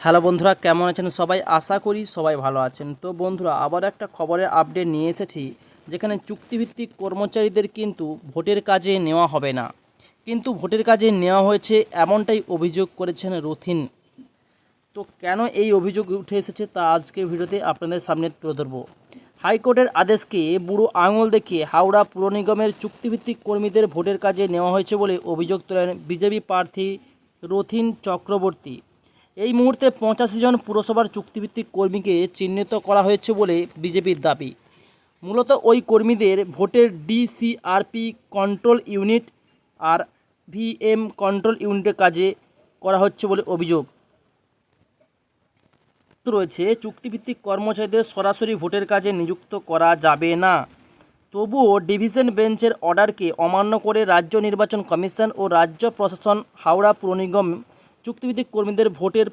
Hello বন্ধুরা, কেমন আছেন সবাই? আশা করি সবাই ভালো আছেন। তো বন্ধুরা, আবার একটা খবরের আপডেট নিয়ে এসেছি, যেখানে চুক্তিভিত্তিক কর্মচারীদের কিন্তু ভোটের কাজে নেওয়া হবে না। কিন্তু ভোটের কাজে নেওয়া হয়েছে এমনটাই অভিযোগ করেছেন রথিন। তো কেন এই অভিযোগ উঠে এসেছে তা আজকে ভিডিওতে আপনাদের সামনে তুলে ধরবো। হাইকোর্টের আদেশকে বুড়ো আঙুল দেখিয়ে হাওড়া পুর নিগমের চুক্তিভিত্তিক কর্মীদের ভোটের কাজে নেওয়া হয়েছে বলে অভিযোগ তোলেন বিজেপি প্রার্থী রথিন চক্রবর্তী। এই মুহূর্তে পঁচাশি জন পুরসভার চুক্তিভিত্তিক কর্মীকে চিহ্নিত করা হয়েছে বলে বিজেপির দাবি। মূলত ওই কর্মীদের ভোটের ডিসিআরপি কন্ট্রোল ইউনিট আর ভিএম কন্ট্রোল ইউনিটের কাজে করা হচ্ছে বলে অভিযোগ। রয়েছে, চুক্তিভিত্তিক কর্মচারীদের সরাসরি ভোটের কাজে নিযুক্ত করা যাবে না। তবুও ডিভিশন বেঞ্চের অর্ডারকে অমান্য করে রাজ্য নির্বাচন কমিশন ও রাজ্য প্রশাসন, হাওড়া পুর নিগম চুক্তিভিত্তিক কর্মীদের ভোটের